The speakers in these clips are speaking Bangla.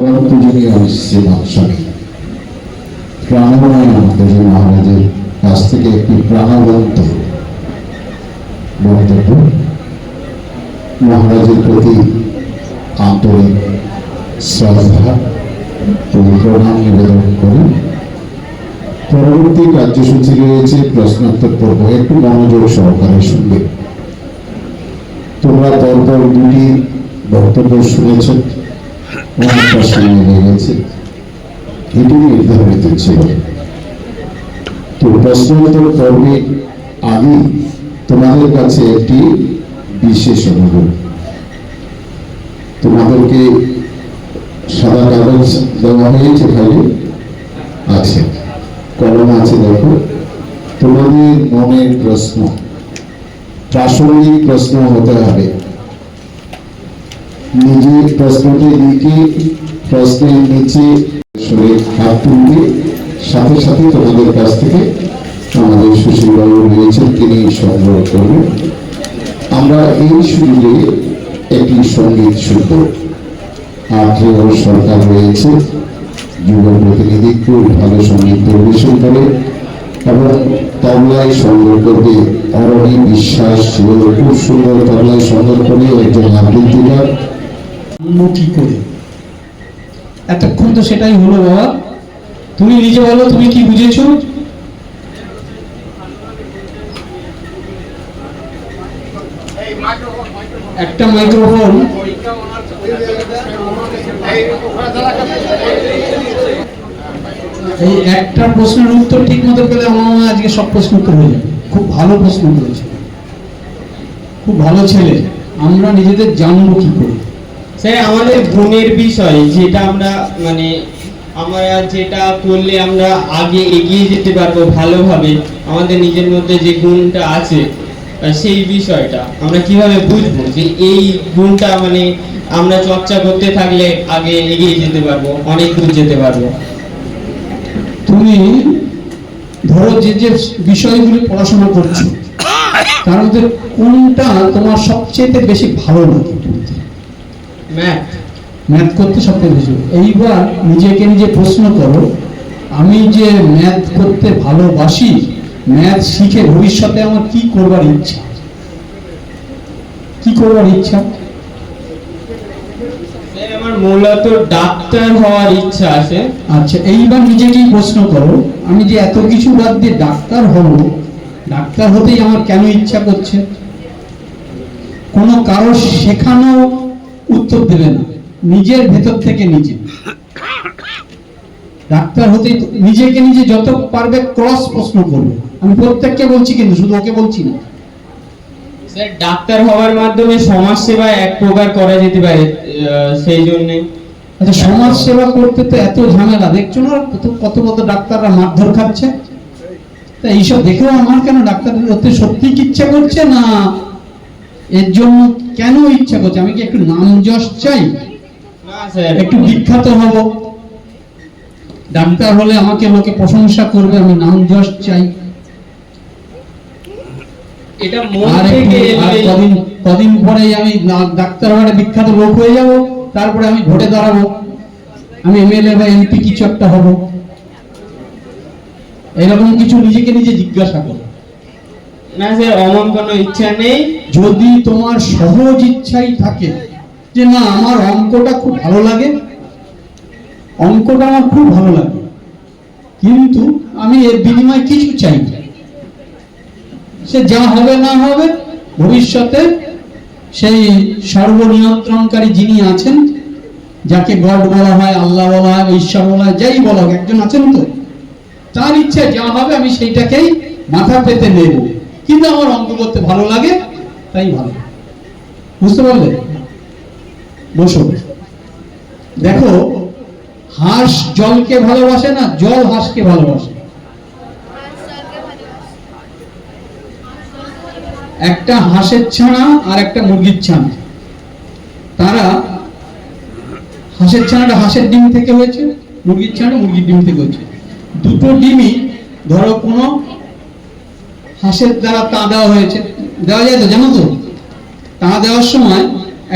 পূজনীয় শ্রী মহাস্বামী প্রাণময় আমাদের মহারাজের কাছ থেকে একটি প্রাণবন্ত বক্তব্য মহারাজের প্রতি আন্তরিক শ্রদ্ধা প্রণাম নিবেদন করি। পরবর্তী কার্যসূচি রয়েছে প্রশ্নোত্তর পর্ব। একটু মনোযোগ সহকারে শুনবে। তোমরা পরপর দুটি বক্তব্য শুনেছ নির্ধারিত ছিল। তো প্রশ্নোত্তর পর্বে আমি তোমাদের কাছে একটি বিশেষ অনুরোধ। তোমাদেরকে সাদা কাগজ দেওয়া হয়েছে খালি। আছে। কলম আছে, দেখো। তোমাদের মনের প্রশ্ন। প্রাসঙ্গিক প্রশ্ন হতে হবে। নিজের প্রশ্নটি লিখে প্রশ্নের নিচে হাত তুলবে। সাথে সাথে তোমাদের কাছ থেকে আমাদের সুশীলবাবু রয়েছেন, তিনি সংগ্রহ করবেন। আমরা এই সুযোগে একটি সংগীত শুনব আত্মীয় সরকার রয়েছে, যুব প্রতিনিধি খুব ভালো সংগীত পরিবেশন করে এবং তবলায় সংগ্রহ করবে অরণি বিশ্বাস খুব সুন্দর তবলায় সংগ্রহ করে একজন আবৃত্তিকার। কি করে। এতক্ষণ তো সেটাই হলো বাবা। তুমি নিজে বলো, তুমি কি বুঝেছ? একটা মাইক্রোফোন। এই একটা প্রশ্নের উত্তর ঠিক মতো পেলে আমার আজকে সব প্রশ্ন উত্তর হয়ে যাবে। খুব ভালো প্রশ্ন করেছে। খুব ভালো ছেলে। আমরা নিজেদের জানব কি করে? স্যার, আমাদের গুণের বিষয় যেটা আমরা মানে আমরা যেটা করলে আমরা আগে এগিয়ে যেতে পারব ভালোভাবে, আমাদের নিজের মধ্যে যে গুণটা আছে সেই বিষয়টা আমরা কীভাবে বুঝব যে এই গুণটা মানে আমরা চর্চা করতে থাকলে আগে এগিয়ে যেতে পারব, অনেক দূর যেতে পারব? তুমি ধরো যে যে বিষয়গুলি পড়াশোনা করছ, তার মধ্যে কোনটা তোমার সবচেয়ে বেশি ভালো লাগে? ম্যাথ। ম্যাথ করতে সবথেকে বেশি এইবার নিজেকে নিজে প্রশ্ন করো আমি যে ম্যাথ করতে ভালোবাসি ম্যাথ শিখে ভবিষ্যতে আমার কি করবার ইচ্ছা? কি করবার ইচ্ছা? আমার মূলত ডাক্তার হওয়ার ইচ্ছা আছে। আচ্ছা এইবার নিজেকেই প্রশ্ন করো আমি যে এত কিছু বাদ দিয়ে ডাক্তার হব ডাক্তার হতেই আমার কেন ইচ্ছা করছে? কোনো কারও শেখানো উত্তর দেবে না। নিজের ভেতর থেকে নিজে। ডাক্তার হতেই তো- নিজেকে নিজে যত পারবে ক্রস প্রশ্ন করবে। আমি প্রত্যেককে বলছি কিন্তু শুধু ওকে বলছি না। স্যার ডাক্তার হওয়ার মাধ্যমে সমাজ সেবা এক প্রকার করা যেতে পারে সেই জন্যে। আচ্ছা সমাজ সেবা করতে তো এত ঝামেলা। দেখছ না কত কত কত ডাক্তাররা মারধর খাচ্ছে? তা এইসব দেখেও আমার কেন ডাক্তার হতে সত্যি ইচ্ছা করছে না এর জন্য কেন ইচ্ছা করছে? আমি কি একটু নাম যশ চাই? একটু বিখ্যাত হব। ডাক্তার হলে আমাকে লোকে প্রশংসা করবে আমি নাম যশ চাই। এটা কদিন কদিন পরেই আমি ডাক্তার হওয়ার বিখ্যাত লোক হয়ে যাব তারপরে আমি ভোটে দাঁড়াবো। আমি এমএলএ বা এমপি কিছু একটা হব? এরকম কিছু নিজেকে নিজে জিজ্ঞাসা করো। না অমন কোনো ইচ্ছা নেই? যদি তোমার সহজ ইচ্ছাই থাকে যে না, আমার অঙ্কটা খুব ভালো লাগে, অঙ্কটা আমার খুব ভালো লাগে, কিন্তু আমি এর বিনিময়ে কিছু চাই সে যা হবে না হবে, ভবিষ্যতে সেই সর্বনিয়ন্ত্রণকারী যিনি আছেন, যাকে গড বলা হয়, আল্লাহ বলা হয়, ঈশ্বর বলা হয়, যাই বলা হোক, একজন আছেন তো, তার ইচ্ছা যা হবে আমি সেইটাকেই মাথা পেতে নেব। কিন্তু আমার অঙ্ক করতে ভালো লাগে, তাই ভালো। বুঝতে পারলে? বসো। দেখো, হাঁস জলকে ভালোবাসে না, জল হাঁসকে ভালোবাসে? একটা হাঁসের ছানা আর একটা মুরগির ছানা। তারা হাঁসের ছানাটা হাঁসের ডিম থেকে হয়েছে, মুরগির ছানাটা মুরগির ডিম থেকে হয়েছে। দুটো ডিমই, ধরো কোনো হাঁসের দ্বারা তা দেওয়া হয়েছে। দেওয়া যায় তো? জানো তো? তা দেওয়ার সময়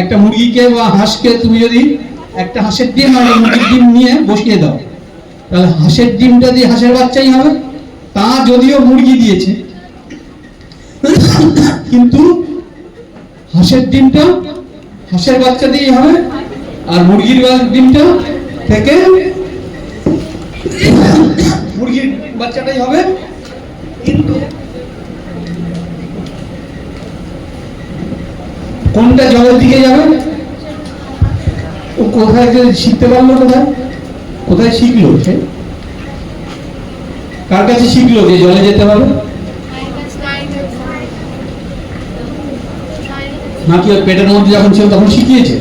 একটা মুরগিকে বা হাঁসকে তুমি যদি একটা হাঁসের ডিম আর মুরগির ডিম নিয়ে বসিয়ে দাও, তাহলে হাঁসের ডিমটা দিয়ে হাঁসের বাচ্চাই হবে। তা যদিও মুরগি দিয়েছে, কিন্তু হাঁসের ডিমটা হাঁসের বাচ্চা দিয়েই হবে আর মুরগির ডিমটা থেকে মুরগির বাচ্চাটাই হবে। কিন্তু কোনটা জলের দিকে যাবে? ও কোথায় যে শিখতে পারল কোথায়? কোথায় শিখলো সে? কার কাছে শিখলো যে জলে যেতে হবে? নাকি ওর পেটের মধ্যে যখন ছিল তখন শিখিয়েছে?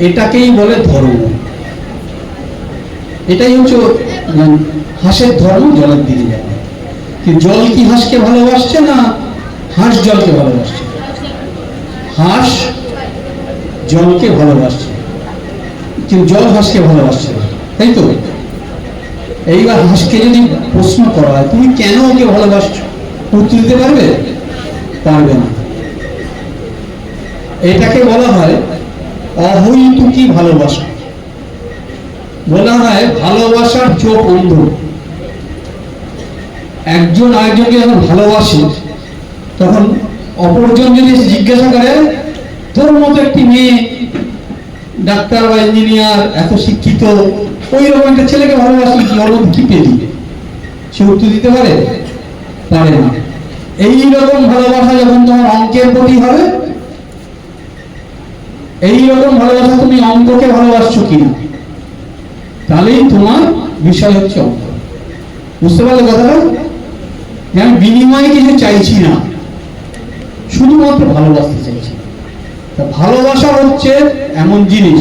এটাকেই বলে ধর্ম। এটাই হচ্ছে ওর, হাঁসের ধর্ম জলের দিকে যাবে। জল কি হাঁসকে ভালোবাসছে না হাঁস জলকে ভালোবাসছে। হাঁস জলকে ভালোবাসছে। কিন্তু জল হাঁসকে ভালোবাসছে। তাই তো? এইবার হাঁসকে যদি প্রশ্ন করা হয়, তুমি কেন ওকে ভালোবাসছো? উত্তর দিতে পারবে? পারবে না। এটাকে বলা হয় অহৈতুকী ভালোবাসা। বলা হয় ভালোবাসার চোখ অন্ধ। একজন আরেকজনকে যখন ভালোবাসে তখন অপরজন যদি জিজ্ঞাসা করে, তোর মতো একটি মেয়ে, ডাক্তার বা ইঞ্জিনিয়ার এত শিক্ষিত ওই রকম একটা ছেলেকে ভালোবাসি কি ওর কি সে উত্তর দিতে পারে পারে না। এই রকম ভালোবাসা যখন তোমার অঙ্কের প্রতি হবে, এই রকম ভালোবাসা তুমি অঙ্ককে ভালোবাসছো কিনা, তাহলেই তোমার বিষয় হচ্ছে অঙ্ক। বুঝতে পারলে কথাটা? আমি বিনিময়ে কিছু চাইছি না। শুধুমাত্র ভালোবাসতে চাইছে। তা ভালোবাসা হচ্ছে এমন জিনিস,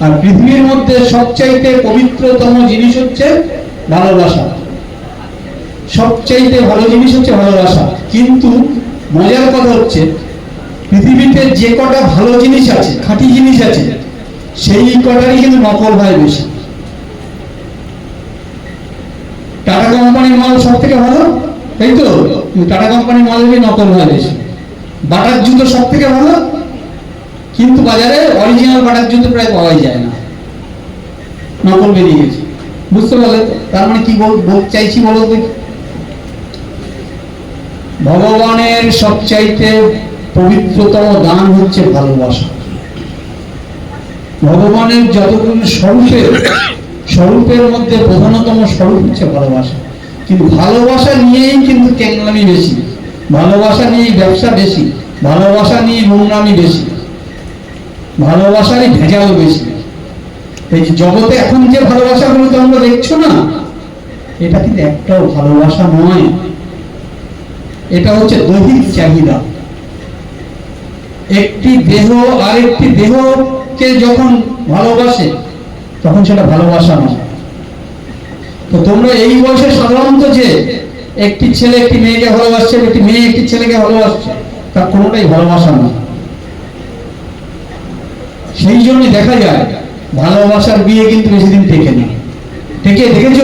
আর পৃথিবীর মধ্যে সবচাইতে পবিত্রতম জিনিস হচ্ছে ভালোবাসা। সবচাইতে ভালো জিনিস হচ্ছে ভালোবাসা। কিন্তু মজার কথা হচ্ছে, পৃথিবীতে যে কটা ভালো জিনিস আছে, খাঁটি জিনিস আছে, সেই কটারই কিন্তু নকল হয় বেশি। টাটা কোম্পানির মাল সব থেকে ভালো? তাই তো? টাটা কোম্পানির মালেরই নকল হয় বেশি। বাটার জুতো সব থেকে ভালো? কিন্তু বাজারে অরিজিনাল বাটার জুতো প্রায় পাওয়াই যায় না। নকল বেরিয়ে গেছে। বুঝতে পারলে তার মানে কি বল বলতে চাইছি বলো দেখি ভগবানের সবচাইতে পবিত্রতম দান হচ্ছে ভালোবাসা। ভগবানের যতগুলো স্বরূপের স্বরূপের মধ্যে প্রধানতম স্বরূপ হচ্ছে ভালোবাসা। কিন্তু ভালোবাসা নিয়েই কিন্তু ক্যাংলামি বেশি। ভালোবাসা নিয়েই ব্যবসা বেশি, ভালোবাসা নিয়ে নোংরামি বেশি ভালোবাসারই ভেজাল বেশি। এই জগতে এখন যে ভালোবাসাগুলো তো আমরা দেখছ না, এটা কিন্তু একটাও ভালোবাসা নয়। এটা হচ্ছে দৈহিক চাহিদা। একটি দেহ আরেকটি দেহকে যখন ভালোবাসে, তখন সেটা ভালোবাসা নয়। তো তোমরা এই বয়সে সাধারণত যে একটি ছেলে একটি মেয়েকে ভালোবাসছে, একটি মেয়ে একটি ছেলেকে ভালোবাসছে, তার কোনোটাই ভালোবাসা না সেই জন্য দেখা যায়, ভালোবাসার বিয়ে কিন্তু বেশি দিন টেকে না। টেকে, দেখেছ?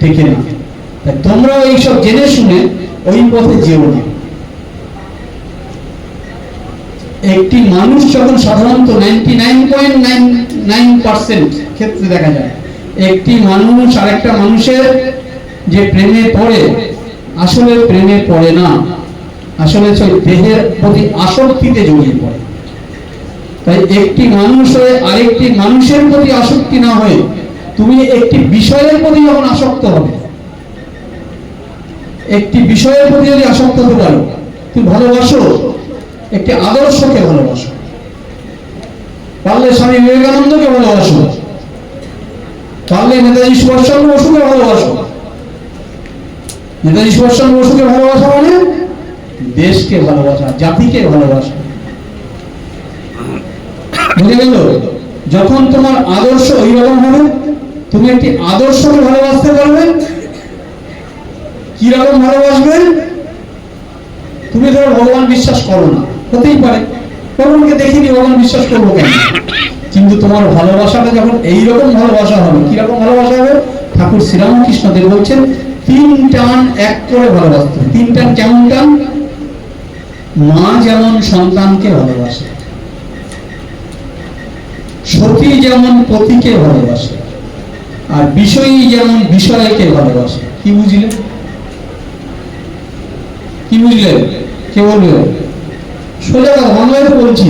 টেকে না। তাই তোমরাও এইসব জেনে শুনে ওই পথে যেও না। একটি মানুষ যখন সাধারণত ninety nine point nine nine percent ক্ষেত্রে দেখা যায়, একটি মানুষ আরেকটা মানুষের যে প্রেমে পড়ে, আসলে প্রেমে পড়ে না। আসলে সেই দেহের প্রতি আসক্তিতে জড়িয়ে পড়ে। তাই একটি মানুষ হয়ে আরেকটি মানুষের প্রতি আসক্তি না হয়ে তুমি একটি বিষয়ের প্রতি যখন আসক্ত হবে, একটি বিষয়ের প্রতি যদি আসক্ত হতে পারো, তুমি ভালোবাসো, একটি আদর্শকে ভালোবাসো। পারলে স্বামী বিবেকানন্দকে ভালোবাসো, পারলে নেতাজি সুভাষচন্দ্র বসুকে ভালোবাসো। নেতাজি সুভাষচন্দ্র বসুকে ভালোবাসা মানে? দেশকে ভালোবাসা, জাতিকে ভালোবাসা। বুঝে গেল? যখন তোমার আদর্শ ওই রকম হবে, তুমি একটি আদর্শকে ভালোবাসতে পারবে? কি রকম ভালোবাসবে? তুমি ধরো ভগবান বিশ্বাস করো না। হতেই পারে। ভগবানকে দেখিনি, ভগবান বিশ্বাস করব কেন? কিন্তু তোমার ভালোবাসাটা যখন এইরকম ভালোবাসা হবে, কীরকম ভালোবাসা হবে? ঠাকুর শ্রীরামকৃষ্ণ দেব বলছেন তিন টান এক করে ভালোবাসত তিন টান কেমন টান? মা যেমন সন্তানকে ভালোবাসে সতী যেমন পতিকে ভালোবাসে, আর বিষয়ী যেমন বিষয়কে ভালোবাসে। কি বুঝলে? কি বুঝলে? কে বলবে? সোজা বাংলাতে বলছি।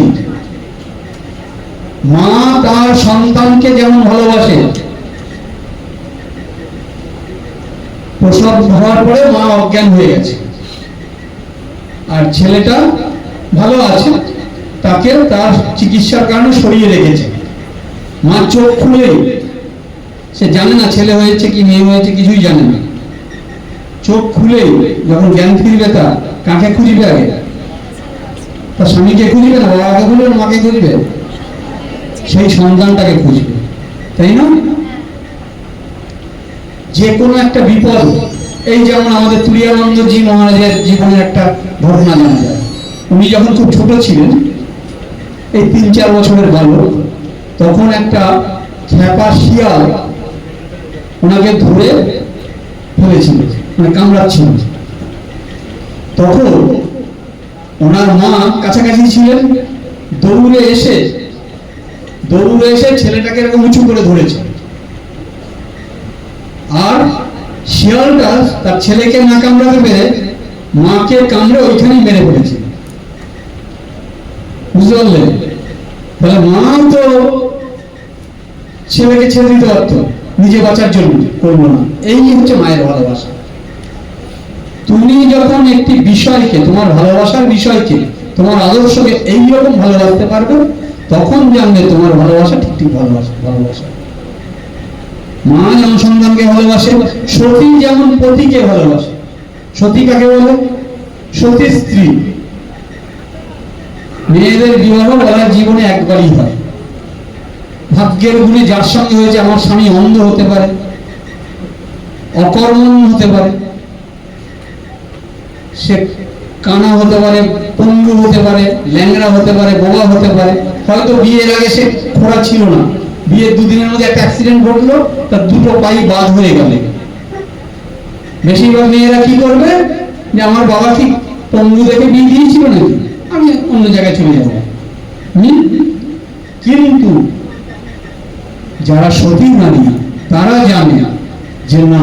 মা তার সন্তানকে যেমন ভালোবাসে প্রসব হওয়ার পরে মা অজ্ঞান হয়ে গেছে। আর ছেলেটা ভালো আছে, তাকে তার চিকিৎসার কারণে সরিয়ে রেখেছে। মা চোখ খুলে, সে জানে না ছেলে হয়েছে কি, মেয়ে হয়েছে, কিছুই জানে না। চোখ খুলে, যখন জ্ঞান ফিরবে তা কাকে খুঁজবে আগে? তার স্বামীকে খুঁজবে না, বাবাকে খুঁজবে না, মাকে খুঁজবে? সেই সন্তানটাকে খুঁজবে। তাই না? যে কোনো একটা বিপদ, এই যেমন আমাদের তুরিয়ানন্দজি মহারাজের জীবনের একটা ঘটনা জানা যায়। উনি যখন খুব ছোট ছিলেন, এই তিন চার বছরের বালক, তখন একটা খ্যাপা শিয়াল ওনাকে ধরে ফেলেছিল মানে কামড়াচ্ছিল। তখন ওনার মা কাছাকাছি ছিলেন, দৌড়ে এসে দৌড়ে এসে ছেলেটাকে এরকম উঁচু করে ধরেছে আর শিয়ালটা তার ছেলেকে না কামড়াতে পেরে মাকে কামড়ে ওইখানেই মেরে ফেলেছে। বুঝতে পারলেন মা তো ছেলেকে ছেড়ে দিতে পারতো, নিজে বাঁচার জন্য করব না। এই হচ্ছে মায়ের ভালোবাসা। তুমি যখন একটি বিষয়কে, তোমার ভালোবাসার বিষয়কে, তোমার আদর্শকে এইরকম ভালোবাসতে পারবে, তখন জানবে তোমার ভালোবাসা ঠিক ঠিক ভালোবাসা ভালোবাসা। মা যেমন সন্তানকে ভালোবাসে, সতী যেমন পতিকে ভালোবাসে। সতী কাকে বলে? সতী স্ত্রী। মেয়েদের বিবাহ বলা জীবনে একবারই হয়। ভাগ্যের গুণে যার সঙ্গে হয়েছে, আমার স্বামী অন্ধ হতে পারে অকর্মণ হতে পারে। সে কানা হতে পারে, পঙ্গু হতে পারে, ল্যাংড়া হতে পারে, বোবা হতে পারে। হয়তো বিয়ের আগে সে খোড়া ছিল না। বিয়ের দুদিনের মধ্যে একটা অ্যাক্সিডেন্ট ঘটলো তার দুটো পাই বাদ হয়ে গেল। বেশিরভাগ মেয়েরা কি করবে? যে আমার বাবা কি পঙ্গু দেখে বিয়ে দিয়েছিল নাকি? আমি অন্য জায়গায় চলে যাব। কিন্তু যারা সতী নারী, তারা জানে যে না,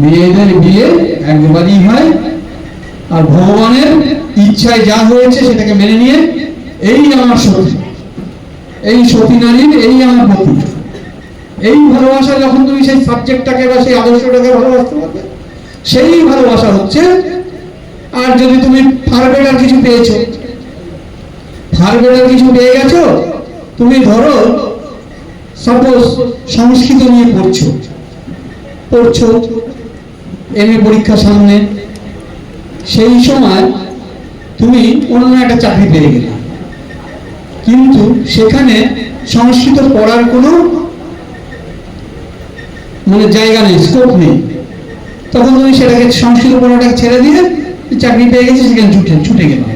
মেয়েদের বিয়ে একবারই হয়, আর ভগবানের ইচ্ছায় যা হয়েছে সেটাকে মেনে নিয়ে, এই আমার সতী এই সতী নারীর এই আমার পতি এই ভালোবাসা যখন তুমি সেই সাবজেক্টটাকে বা সেই আদর্শটাকে ভালোবাসতে পারবে, সেই ভালোবাসা হচ্ছে, আর যদি তুমি ফারবেটার কিছু পেয়েছ ফারবেটার কিছু পেয়ে গেছো, তুমি ধরো সাপোজ সংস্কৃত নিয়ে পড়ছো পড়ছো এম এ পরীক্ষা সামনে, সেই সময় তুমি অন্য একটা চাকরি পেয়ে গেলে। কিন্তু সেখানে সংস্কৃত পড়ার কোনো মানে জায়গা নেই স্কোপ নেই। তখন তুমি সেটাকে সংস্কৃত পড়াটাকে ছেড়ে দিয়ে চাকরি পেয়ে গেছি, সেখানে ছুটে ছুটে গেলাম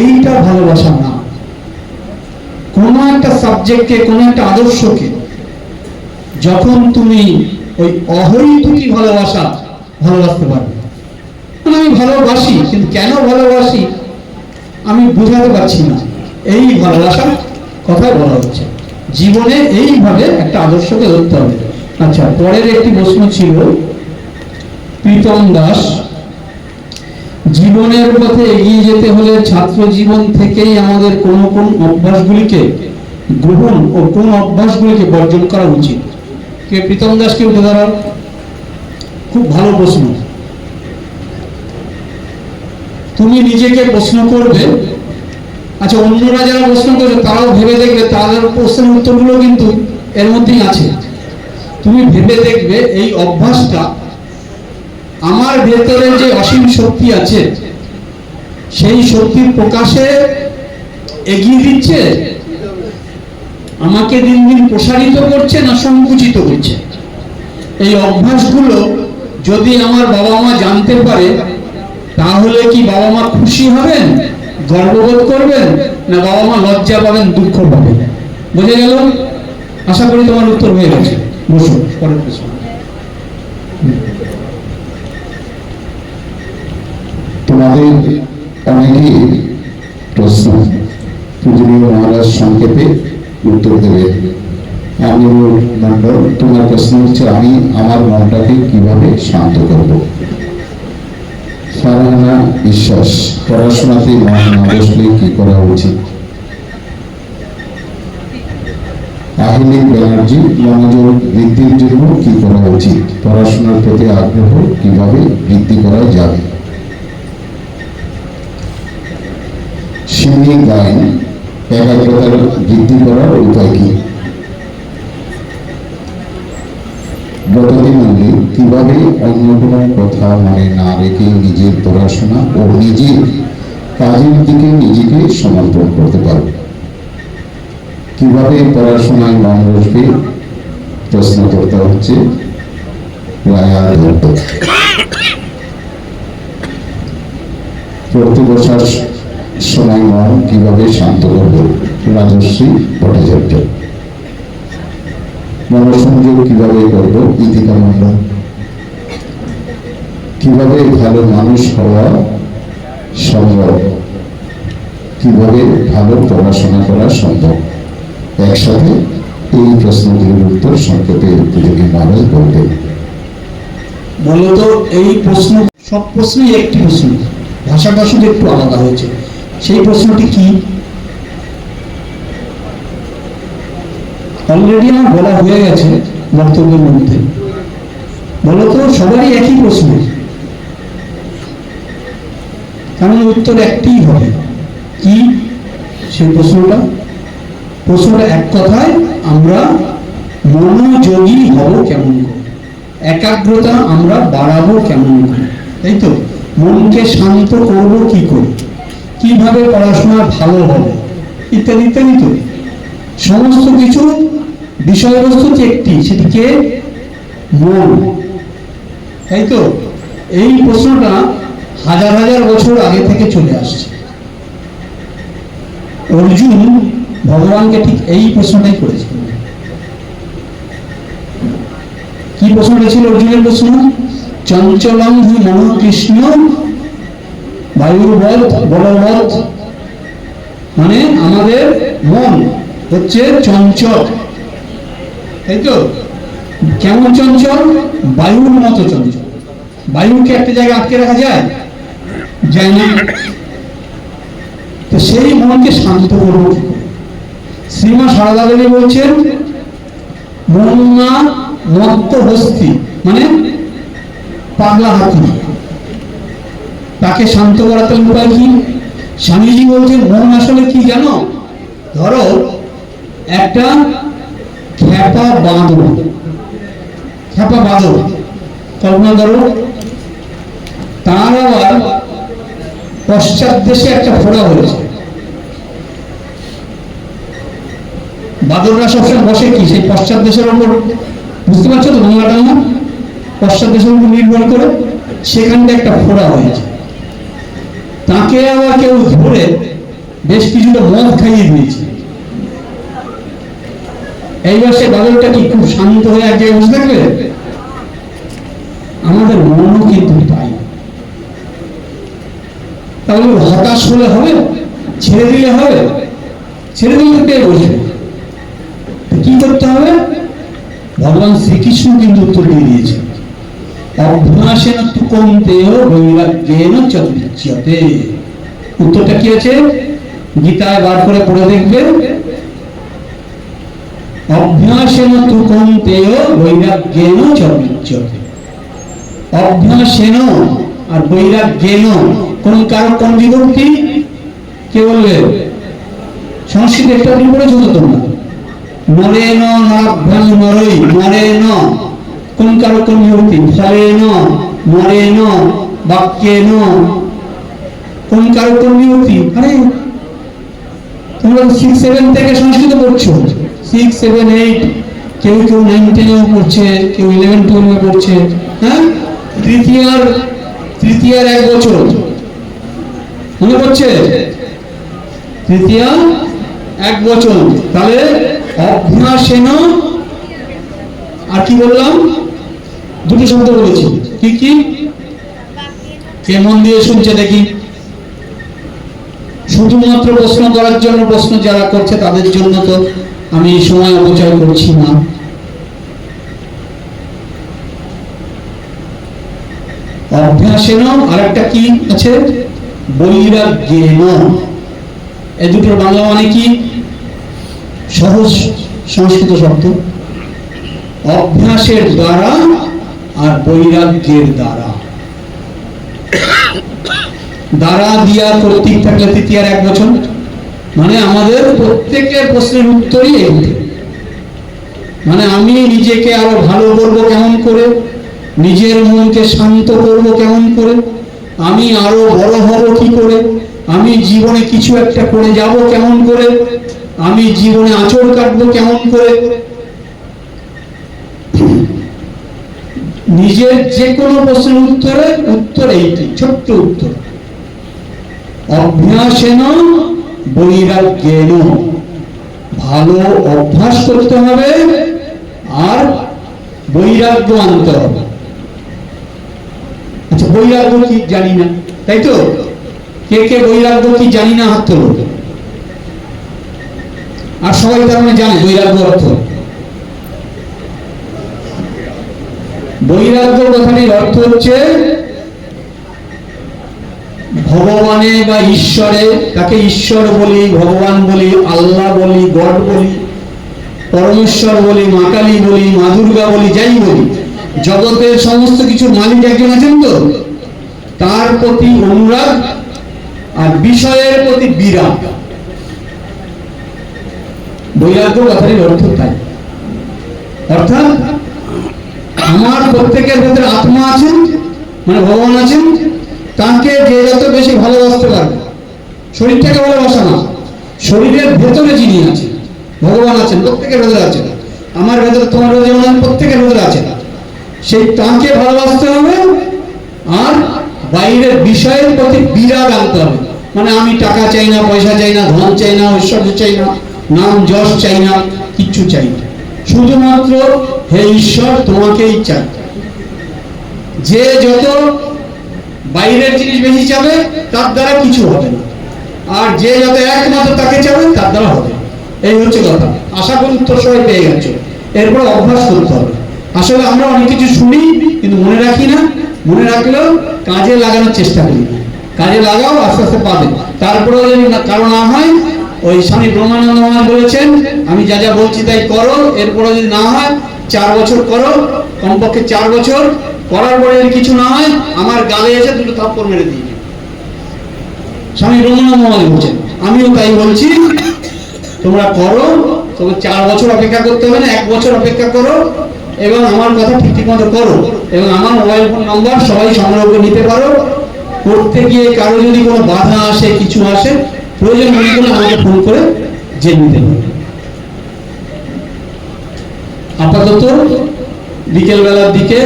এইটা ভালোবাসা না কোনো একটা সাবজেক্টকে কোনো একটা আদর্শকে যখন তুমি ওই অহৈতুকি ভালোবাসা ভালোবাসতে পারবে। মানে আমি ভালোবাসি, কিন্তু কেন ভালোবাসি আমি বোঝাতে পারছি না। এই ভালোবাসার কথা বলা হচ্ছে। জীবনে এইভাবে একটা আদর্শকে ধরতে হবে। আচ্ছা পরের একটি প্রশ্ন ছিল, প্রীতম দাস, জীবনের পথে এগিয়ে যেতে হলে ছাত্র জীবন থেকেই আমাদের কোন কোন অভ্যাসগুলিকে গ্রহণ ও কোন অভ্যাসগুলিকে বর্জন করা উচিত? কে, প্রীতম দাসকে উঠে দাঁড়ান? খুব ভালো প্রশ্ন। তুমি নিজেকে প্রশ্ন করবে আচ্ছা অন্যরা যারা প্রশ্ন করবে তারাও ভেবে দেখবে, তাদের প্রশ্নের উত্তরগুলো কিন্তু এর মধ্যেই আছে। তুমি ভেবে দেখবে, এই অভ্যাসটা আমার ভেতরে যে অসীম শক্তি আছে, সেই শক্তির প্রকাশে এগিয়ে দিচ্ছে? আমাকে দিন দিন প্রসারিত করছে না সংকুচিত করছে? এই অভ্যাসগুলো যদি আমার বাবা মা জানতে পারে, তাহলে কি বাবা মা খুশি হবেন? গর্ববোধ করবেন না বাবা মা লজ্জা পাবেন, দুঃখ পাবেন? বুঝে গেল? আশা করি তোমার উত্তর হয়ে গেছে। বসো পরের প্রশ্ন। তোমাদের অনেকেই প্রশ্ন। পূজনীয় মহারাজ সংক্ষেপে উত্তর দেবে। আমি মন্ডল তোমার প্রশ্ন হচ্ছে, আমি আমার মনটাকে কীভাবে শান্ত করব? ফারহানা বিশ্বাস পড়াশোনাতে মন না বসলে কি করা উচিত? আহিলি ব্যানার্জি মনোযোগ বৃদ্ধির জন্য কি করা উচিত? পড়াশোনার প্রতি আগ্রহ কীভাবে বৃদ্ধি করা যাবে? সিমি গাইন একাগ্রতার বৃদ্ধি করার উপায় কি? মল্লিক কীভাবে অন্য কোনো কথা মনে না রেখে নিজের পড়াশোনা ও নিজের কাজের দিকে নিজেকে সমর্পণ করতে পারবে। কীভাবে পড়াশোনায় মন বসবে? প্রশ্ন করতে হচ্ছে পড়তে বসার সময় মন কীভাবে শান্ত করবে? রাজশ্রী ভট্টাচার্য। মনসংযোগ কীভাবে করব? ইতিকা মন্ডল কীভাবে ভালো মানুষ হওয়া সম্ভব? কীভাবে ভালো পড়াশোনা করা সম্ভব? একসাথে এই প্রশ্নগুলির উত্তর সংক্ষেপে উপযোগী মহারাজ বলবেন মূলত এই প্রশ্ন, সব প্রশ্নই একটি প্রশ্ন, ভাষাটা শুধু একটু আলাদা হয়েছে। সেই প্রশ্নটি কি? অলরেডি আমার বলা হয়ে গেছে বক্তব্যের মধ্যে। মূলত সবারই একই প্রশ্ন। কারণ উত্তর একটিই হবে। কি? সেই প্রশ্নটা? প্রশ্নটা এক কথায়, আমরা মনোযোগী হব কেমন করে? একাগ্রতা আমরা বাড়াবো কেমন করে? তাই তো? মনকে শান্ত করব কি করে? কীভাবে পড়াশোনা ভালো হবে? ইত্যাদি ইত্যাদি তো। সমস্ত কিছু বিষয়বস্তু যে একটি, সেটিকে মন। তাই তো? এই প্রশ্নটা হাজার হাজার বছর আগে থেকে চলে আসছে। অর্জুন ভগবানকে ঠিক এই প্রশ্নটাই করেছিল কি প্রশ্নটা ছিল অর্জুনের প্রশ্ন? চঞ্চলম হি মন কৃষ্ণ, বায়ুর বধ বলবৎ মানে আমাদের মন হচ্ছে চঞ্চল। তাই তো? কেমন চঞ্চল? বায়ুর মতো চঞ্চল। বায়ুকে একটা জায়গায় আটকে রাখা যায়? যায় না তো সেই মনকে শান্ত করব? শ্রীমা সারদা দেবী বলছেন মন্না মত্ত হস্তি মানে পাগলা হাতি। তাকে শান্ত করাতে উপায় কি? স্বামীজি বলছেন, মন আসলে কি জানো? ধরো, একটা খ্যাপা বাঁদর। খ্যাপা বাঁদর। কল্পনা করো, তার আবার পশ্চাৎ দেশে একটা ফোড়া হয়েছে। বাদররা সবসময় বসে কি? সেই পশ্চাৎ দেশের উপর বুঝতে পারছ তো বাংলাটা না পশ্চাৎ দেশের উপর নির্ভর করে সেখানটা একটা ফোড়া হয়েছে। তাকে আবার কেউ ধরে বেশ কিছুটা মদ খাইয়ে দিয়েছে। এইবার সে বাদরটা কি খুব শান্ত হয়ে এক জায়গায় বসে থাকবে? আমাদের মনও কিন্তু তাই। তাহলে হতাশ হলে হবে, ছেড়ে দিলে হবে, ছেড়ে দিলে কে তো কি করতে হবে? ভগবান শ্রীকৃষ্ণ কিন্তু উত্তর দিয়ে দিয়েছে। অভ্যাসেন বৈরাগ্যেন উত্তরটা কি আছে? গীতায় বার করে পড়ে অভ্যাসেন বৈরাগ্যেন অভ্যাসেন আর বৈরাগ্যেন কোন কারও কোন বিভক্তি কে? বলবে সংস্কৃত একটা দিন পড়েছো তো তোমরা। ন নাভ্যাং নরই নরে ন কোন কারও কোন বিভক্তি? ফলে ন নরে ন, বাক্যে ন। কোন কারও কোন বিভক্তি? আরে, তোমরা সিক্স সেভেন থেকে সংস্কৃত পড়ছো। সিক্স সেভেন এইট কেউ কেউ নাইন টেনেও পড়ছে, কেউ ইলেভেন টুয়েলভে পড়ছে হ্যাঁ? তৃতীয়ার তৃতীয়ার এক বছর। মনে এক বছর তাহলে আর কি বললাম? শব্দ বলেছি। কি কি? দিয়ে শুনছে দেখি। শুধুমাত্র প্রশ্ন করার জন্য প্রশ্ন যারা করছে, তাদের জন্য তো আমি সময় অপচয় করছি না। অভ্যাসেন আর একটা কি আছে? বৈরাগ্যেন এই দুটোর বাংলা মানে কি? সহজ সংস্কৃত শব্দ। অভ্যাসের দ্বারা আর বৈরাগ্যের দ্বারা। দ্বারা দিয়া কর্তৃক থাকলে এক বছর মানে আমাদের প্রত্যেকের প্রশ্নের উত্তরই মানে আমি নিজেকে আরও ভালো করব কেমন করে? নিজের মনকে শান্ত করব কেমন করে? আমি আরও বড় হব কি করে? আমি জীবনে কিছু একটা করে যাব কেমন করে? আমি জীবনে আচর কাটবো কেমন করে? নিজের যে কোনো প্রশ্নের উত্তরে উত্তর এইটি, ছোট্ট উত্তর। অভ্যাসেন বৈরাগ্যেন ভালো অভ্যাস করতে হবে আর বৈরাগ্য আনতে হবে। আচ্ছা বৈরাগ্য কি জানি না, তাই তো? কে কে বৈরাগ্য কি জানি না হাত তোলো। আর সবাই তার মানে জানে বৈরাগ্য অর্থ। বৈরাগ্য কথাটির অর্থ হচ্ছে ভগবানে বা ঈশ্বরে, তাকে ঈশ্বর বলি, ভগবান বলি, আল্লাহ বলি, গড বলি, পরমেশ্বর বলি, মা বলি, মা দুর্গা বলি, যাই বলি। জগতের সমস্ত কিছুর মালিক একজন আছেন তো? তার প্রতি অনুরাগ আর বিষয়ের প্রতি বিরাগ। বৈরাগ্য কথাটির অর্থ তাই। অর্থাৎ আমার প্রত্যেকের ভেতরে আত্মা আছেন মানে ভগবান আছেন তাকে যে যত বেশি ভালোবাসতে পারবে শরীরটাকে ভালোবাসা না শরীরের ভেতরে যিনি আছেন ভগবান আছেন প্রত্যেকের ভেতরে আছেন। আমার ভেতরে তোমার ভেতরে আছে, প্রত্যেকের ভেতরে আছেন। সেই তাকে ভালোবাসতে হবে আর বাইরের বিষয়ের প্রতি বিরাগ আনতে হবে। মানে আমি টাকা চাই না, পয়সা চাই না, ধন চাই না, ঐশ্বর্য চাই না, নাম যশ চাই না, কিচ্ছু চাই না। শুধুমাত্র হে ঈশ্বর, তোমাকেই চাই। যে যত বাইরের জিনিস বেশি চাবে, তার দ্বারা কিছু হবে না। আর যে যত একমাত্র তাকে চাবে, তার দ্বারা হবে এই হচ্ছে কথা। আশা করি উত্তর সবাই পেয়ে গেছো। এরপর অভ্যাস করতে হবে। আসলে আমরা অনেক কিছু শুনি, কিন্তু মনে রাখি না। মনে রাখলেও কাজে লাগানোর চেষ্টা করি। কাজে লাগাও, আস্তে আস্তে পাবে। তারপরে যদি কারও না হয়, ওই স্বামী ব্রহ্মানন্দ মহান বলেছেন, আমি যা যা বলছি তাই করো এরপরে যদি না হয়, চার বছর করো, কমপক্ষে চার বছর। করার পরে যদি কিছু না হয়, আমার গালে এসে দুটো থাপ্পড় মেরে দিই স্বামী ব্রহ্মানন্দ মহান বলছেন, আমিও তাই বলছি। তোমরা করো, তবে চার বছর অপেক্ষা করতে হবে না, এক বছর অপেক্ষা করো। এবং আমার কথা ঠিক ঠিক মতো করো এবং আমার মোবাইল ফোন নাম্বার সবাই সংগ্রহ করে নিতে পারো। করতে গিয়ে কারও যদি কোনো বাধা আসে, কিছু আসে, প্রয়োজন মনে করলে আমাকে ফোন করে জেনে নিতে পারো। আপাতত বিকেলবেলার দিকে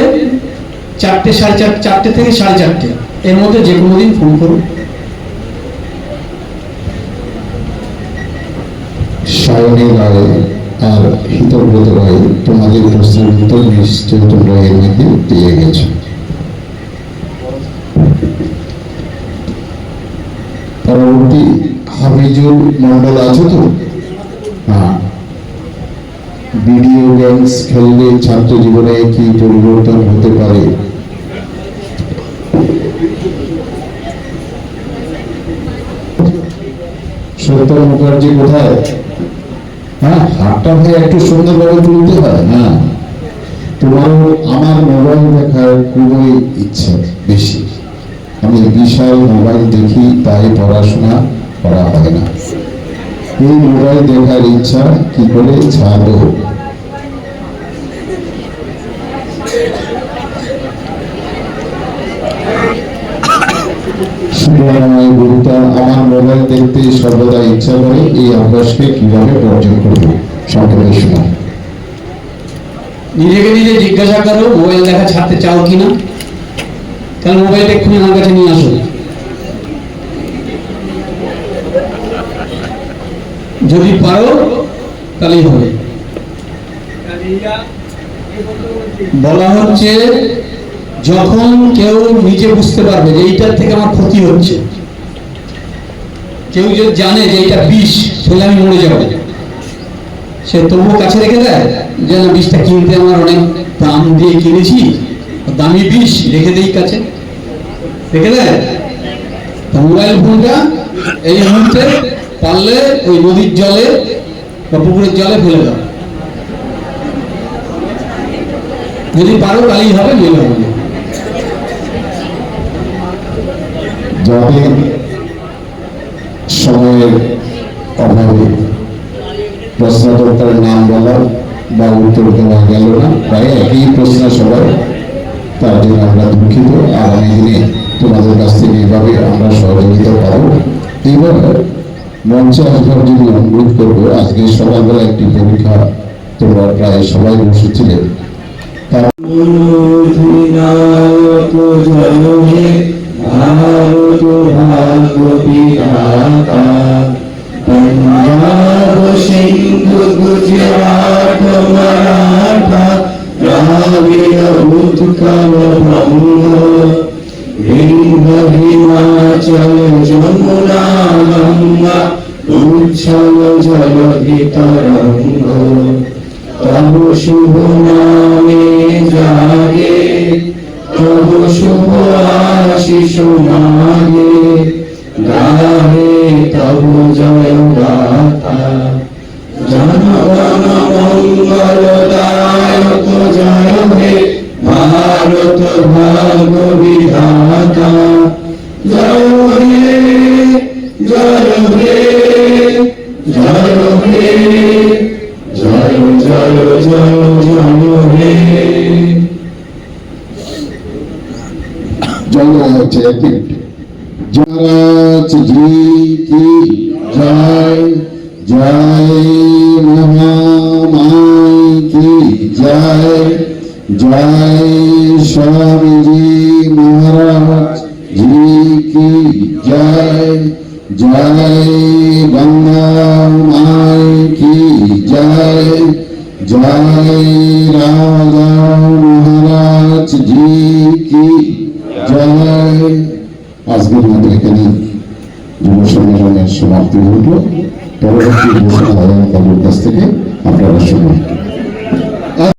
চারটে সাড়ে চার, চারটে থেকে সাড়ে চারটে। এর মধ্যে যে কোনো দিন ফোন করুন সায়নী আর হিতব্রত রায় তোমাদের প্রশ্নের উত্তর নিশ্চয় তোমরা এর মধ্যে পেয়ে গেছো। পরবর্তী হাফিজুর মন্ডল আছো তো? হ্যাঁ। ভিডিও গেমস খেললে ছাত্র জীবনে কি পরিবর্তন হতে পারে? সত্য মুখার্জি কোথায়? হ্যাঁ হাতটা ভাই একটু সুন্দরভাবে তুলতে হয় না তোমার আমার মোবাইল দেখার খুবই ইচ্ছা বেশি। আমি বিশাল মোবাইল দেখি, তাই পড়াশোনা করা হয় না। এই মোবাইল দেখার ইচ্ছা কি করে ছাড়ো মোবাইল দেখতে সর্বদা ইচ্ছা করে এই অভ্যাসকে কীভাবে বর্জন করব? সংক্ষেপে শোনা। নিজেকে নিজে জিজ্ঞাসা করো, মোবাইল দেখা ছাড়তে চাও কিনা? তাহলে মোবাইলটা এক্ষুনি আমার কাছে নিয়ে আসো। যদি পারো, তাহলেই হবে। বলা হচ্ছে, যখন কেউ নিজে বুঝতে পারবে যে এইটার থেকে আমার ক্ষতি হচ্ছে কেউ যদি জানে যে এটা বিষ খেলে আমি মরে যাব। সে তবুও কাছে রেখে দেয়, যে না, বিষটা কিনতে আমার অনেক দাম দিয়ে কিনেছি, দামি বিষ রেখে দেই কাছে। রেখে দেয়? মোবাইল ফোনটা এই মুহূর্তে পারলে ওই নদীর জলে বা পুকুরের জলে ফেলে দাও। যদি পারো, তাহলেই হবে নইলে হবে সময়ের অভাবে প্রশ্নোত্তরের নাম বলা বা উত্তর দেওয়া গেল না। প্রায় একই প্রশ্ন সবাই তার জন্য আমরা দুঃখিত। আগামী দিনে তোমাদের কাছ থেকে এভাবে আমরা সহযোগিতা পাবো। এইবার মঞ্চে আসবার জন্য অনুরোধ করব, আজকে সকালবেলা একটি পরীক্ষা তোমরা প্রায় সবাই বসেছিলে। তার